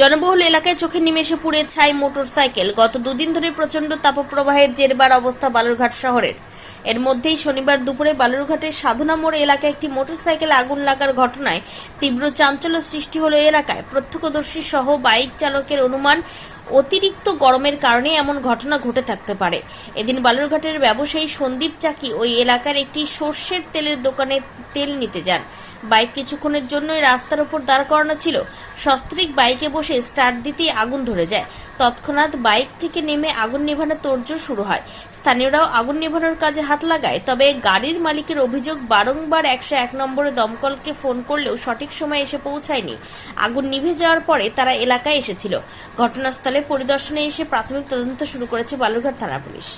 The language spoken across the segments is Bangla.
জনবহুল এলাকায় চোখে নিমেষে পুড়ে ছাই মোটর সাইকেল গত দুদিন ধরে প্রচণ্ড তাপপ্রবাহের জেরবার অবস্থা বালুরঘাট শহরের। এর মধ্যেই শনিবার দুপুরে বালুরঘাটের সাধনা মোড় এলাকায় একটি মোটরসাইকেলে আগুন লাগার ঘটনায় তীব্র চাঞ্চল্য সৃষ্টি হলো এলাকায়। প্রত্যক্ষদর্শী সহ বাইক চালকের অনুমান, অতিরিক্ত গরমের কারণে এমন ঘটনা ঘটে থাকতে পারে। এদিন বালুরঘাটের ব্যবসায়ী সন্দীপ চাকি ওই এলাকার একটি সর্ষের তেলের দোকানে তেল নিতে যান। বাইক কিছুক্ষণের জন্যই রাস্তার উপর দাঁড় করানো ছিল। সস্ত্রিক বাইকে বসে স্টার্ট দিতেই আগুন ধরে যায়। তৎক্ষণাৎ বাইক থেকে নেমে আগুন নেভানোর তোড়জোড় শুরু হয়। স্থানীয়রাও আগুন নেভানোর কাজে হাত লাগায়, তবে গাড়ির মালিকের অভিযোগ বারংবার একশো এক নম্বরে দমকলকে ফোন করলেও সঠিক সময়ে এসে পৌঁছায়নি। আগুন নিভে যাওয়ার পরে তারা এলাকায় এসেছিল। ঘটনাস্থলে পরিদর্শনে এসে প্রাথমিক তদন্ত শুরু করেছে বালুরঘাট থানা পুলিশ।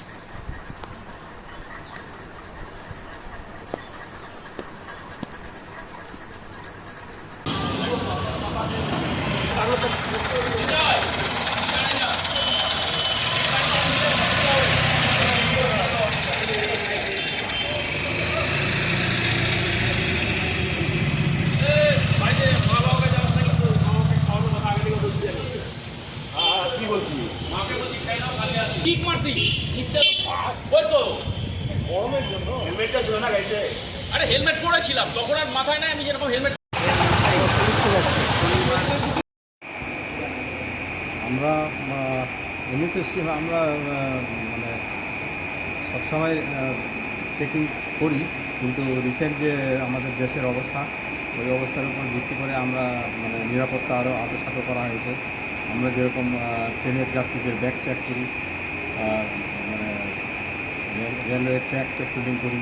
ঠিক মারছি। ওই তো। হেলমেটটা ছিল না গাড়িতে আরে হেলমেট পরেছিলাম তখন আর মাথায় নাই আমি যেরকম হেলমেট আমরা এমনিতে আমরা মানে সবসময় চেকিং করি, কিন্তু রিসেন্ট যে আমাদের দেশের অবস্থা, ওই অবস্থার উপর ভিত্তি করে আমরা মানে নিরাপত্তা আরও আদর্শাত করা হয়েছে। আমরা যেরকম ট্রেনের যাত্রীদের ব্যাগ চেক করি মানে রেলওয়ে ট্র্যাক পেট্রোলিং করি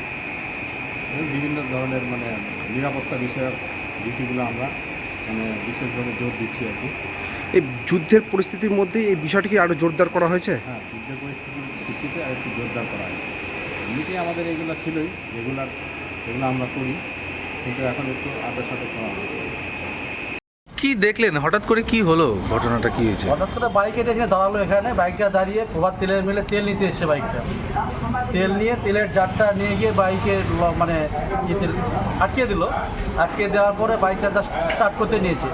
বিভিন্ন ধরনের মানে নিরাপত্তা বিষয়ক ডিউটিগুলো আমরা মানে বিশেষভাবে জোর দিচ্ছি আর কি। এই যুদ্ধের পরিস্থিতির মধ্যে এই বিষয়টিকে আরও জোরদার করা হয়েছে? হ্যাঁ যুদ্ধের পরিস্থিতির ভিত্তিতে আর একটু জোরদার করা হয়েছে। এমনিতেই আমাদের এগুলো ছিলই রেগুলার এগুলো আমরা করি কিন্তু এখন একটু আগে সাথে করা কি দেখলেন? হঠাৎ করে কি হলো? ঘটনাটা কি হয়েছে? হঠাৎ করে বাইকে এসে দাঁড়াল এখানে বাইকটা দাঁড়িয়ে প্রভাত তেলের মিলে তেল নিতে এসছে বাইকটা। তেল নিয়ে তেলের জারটা নিয়ে গিয়ে বাইকে মানে ইয়েতে আটকে দিল। আটকে দেওয়ার পরে বাইকটা জাস্ট স্টার্ট করতে নিয়েছে।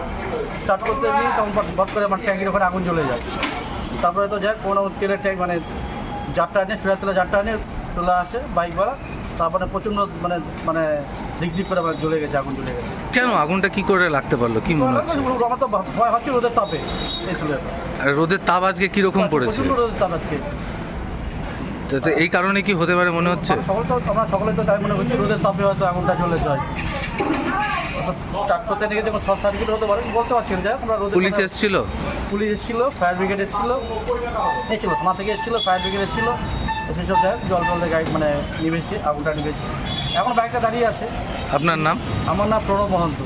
স্টার্ট করতে নিয়ে তখন বট- করে আমার ট্যাঙ্কির ওখানে আগুন জ্বলে যায়। তারপরে তো যাক কোনো তেলের ট্যাঙ্ক মানে জারটা নিয়ে ফেরার তেলের জারটা নিয়ে চলে আসে বাইক বাইকওয়ালা তারপরে প্রচণ্ড মানে মানে ডিগ্রি করে আবার জ্বলে গেছে আগুন জ্বলে গেছে। কেন? আগুনটা কি করে লাগতে পারল? কি মনে হচ্ছে? আমার তো ভয় হচ্ছে রোদের তাপে। এই চলে আর রোদের তাপ আজকে কীরকম পড়েছে? রোদের তাপ আজকে। এই কারণে কি হতে পারে মনে হচ্ছে? সকল তো আমরা সকলে তো তাই মনে করছি রোদের তাপে হয়তো আগুনটা জ্বলে যায়। করতে নিয়ে যখন শর্ট সার্কিট হতে পারে বলতে পারছি না। আমরা রোদের পুলিশ এসেছিল? পুলিশ এসেছিল ফায়ার ব্রিগেড এসেছিল। এসেছিল থানা থেকে এসেছিল ফায়ার ব্রিগেড এসেছিল। সেসব হোক, জল জল গাইড মানে নিভেছে আগুনটা নিভেছে। এখন বাইকটা দাঁড়িয়ে আছে। আপনার নাম? আমার নাম প্রণব মহন্ত।